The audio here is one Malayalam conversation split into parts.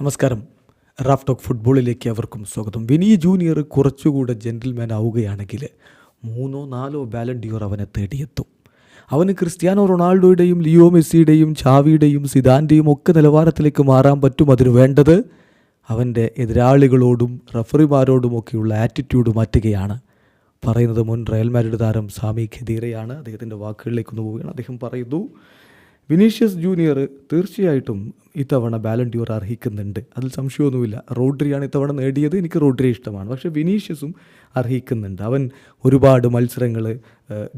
നമസ്കാരം. റാഫ് ടോക്ക് ഫുട്ബോളിലേക്ക് അവർക്കും സ്വാഗതം. വിനി ജൂനിയർ കുറച്ചുകൂടെ ജെന്റിൽമാൻ ആവുകയാണെങ്കിൽ മൂന്നോ നാലോ ബാലൻഡിയോർ അവനെ തേടിയെത്തും. അവന് ക്രിസ്ത്യാനോ റൊണാൾഡോയുടെയും ലിയോ മെസ്സിയുടെയും ചാവിയുടെയും സിദാന്റെയും ഒക്കെ നിലവാരത്തിലേക്ക് മാറാൻ പറ്റും അതിന് വേണ്ടത് അവന്റെ എതിരാളികളോടും റഫറിമാരോടുമൊക്കെയുള്ള ആറ്റിറ്റ്യൂഡ് മാറ്റുകയാണ്. പറയുന്നത് മുൻ റയൽ താരം സാമി ഖദീറയാണ്. അദ്ദേഹത്തിന്റെ വാക്കുകളിലേക്ക് ഒന്ന് പോവുകയാണ്. അദ്ദേഹം പറയുന്നു വിനീഷ്യസ് ജൂനിയർ തീർച്ചയായിട്ടും ഇത്തവണ ബാലൻഡ്യൂർ അർഹിക്കുന്നുണ്ട്. അതിൽ സംശയമൊന്നുമില്ല. റോഡ്രിയാണ് ഇത്തവണ നേടിയത്. എനിക്ക് റോഡ്രി ഇഷ്ടമാണ്. പക്ഷേ വിനീഷ്യസും അർഹിക്കുന്നുണ്ട്. അവൻ ഒരുപാട് മത്സരങ്ങൾ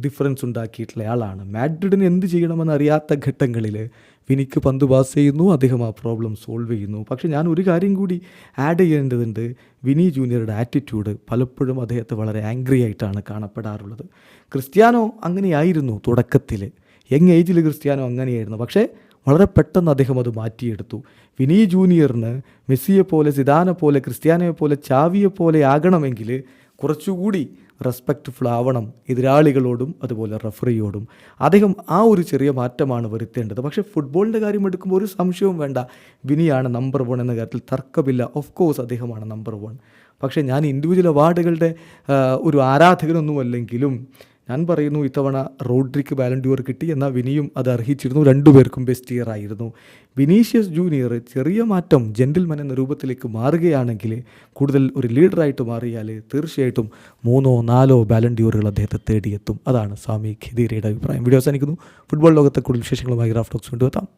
ഡിഫറൻസ് ഉണ്ടാക്കിയിട്ടുള്ള ആളാണ്. മാഡ്രിഡിന് എന്ത് ചെയ്യണമെന്ന് അറിയാത്ത ഘട്ടങ്ങളിൽ വിനിക്ക് പന്ത് പാസ് ചെയ്യുന്നു. അദ്ദേഹം ആ പ്രോബ്ലം സോൾവ് ചെയ്യുന്നു. പക്ഷേ ഞാൻ ഒരു കാര്യം കൂടി ആഡ് ചെയ്യേണ്ടതുണ്ട്. വിനി ജൂനിയറുടെ ആറ്റിറ്റ്യൂഡ് പലപ്പോഴും അദ്ദേഹത്തെ വളരെ ആംഗ്രി ആയിട്ടാണ് കാണപ്പെടാറുള്ളത്. ക്രിസ്ത്യാനോ അങ്ങനെയായിരുന്നു തുടക്കത്തിൽ. യങ് ഏജിൽ ക്രിസ്ത്യാനോ അങ്ങനെയായിരുന്നു. പക്ഷേ വളരെ പെട്ടെന്ന് അദ്ദേഹം അത് മാറ്റിയെടുത്തു. വിനി ജൂനിയറിന് മെസ്സിയെ പോലെ സിദാനെ പോലെ ക്രിസ്ത്യാനോയെ പോലെ ചാവിയെ പോലെ ആകണമെങ്കിൽ കുറച്ചുകൂടി റെസ്പെക്റ്റ്ഫുൾ ആവണം എതിരാളികളോടും അതുപോലെ റഫറിയോടും. അദ്ദേഹം ആ ഒരു ചെറിയ മാറ്റമാണ് വരുത്തേണ്ടത്. പക്ഷേ ഫുട്ബോളിന്റെ കാര്യം എടുക്കുമ്പോൾ ഒരു സംശയവും വേണ്ട. വിനിയാണ് നമ്പർ വൺ എന്ന കാര്യത്തിൽ തർക്കമില്ല. ഓഫ് കോഴ്സ് അദ്ദേഹമാണ് നമ്പർ വൺ. പക്ഷേ ഞാൻ ഇൻഡിവിജ്വൽ അവാർഡുകളുടെ ഒരു ആരാധകനൊന്നുമല്ലെങ്കിലും ഞാൻ പറയുന്നു ഇത്തവണ റോഡ്രിക്ക് ബാലൻഡ്യൂർ കിട്ടി എന്നാൽ വിനിയും അത് അർഹിച്ചിരുന്നു. രണ്ടുപേർക്കും ബെസ്റ്റ് ഇയർ ആയിരുന്നു. വിനീഷ്യസ് ജൂനിയർ ചെറിയ മാറ്റം ജെന്റിൽമൻ എന്ന രൂപത്തിലേക്ക് മാറുകയാണെങ്കിൽ കൂടുതൽ ഒരു ലീഡറായിട്ട് മാറിയാൽ തീർച്ചയായിട്ടും മൂന്നോ നാലോ ബാലൻഡ്യൂറുകൾ അദ്ദേഹത്തെ തേടിയെത്തും. അതാണ് സ്വാമി ഖിദീരയുടെ അഭിപ്രായം. വീഡിയോ അവസാനിക്കുന്നു. ഫുട്ബോൾ ലോകത്തെ കൂടുതൽ വിശേഷങ്ങളുമായി ഗ്രാഫ് ടോക്സ് കൊണ്ടുവെത്താം.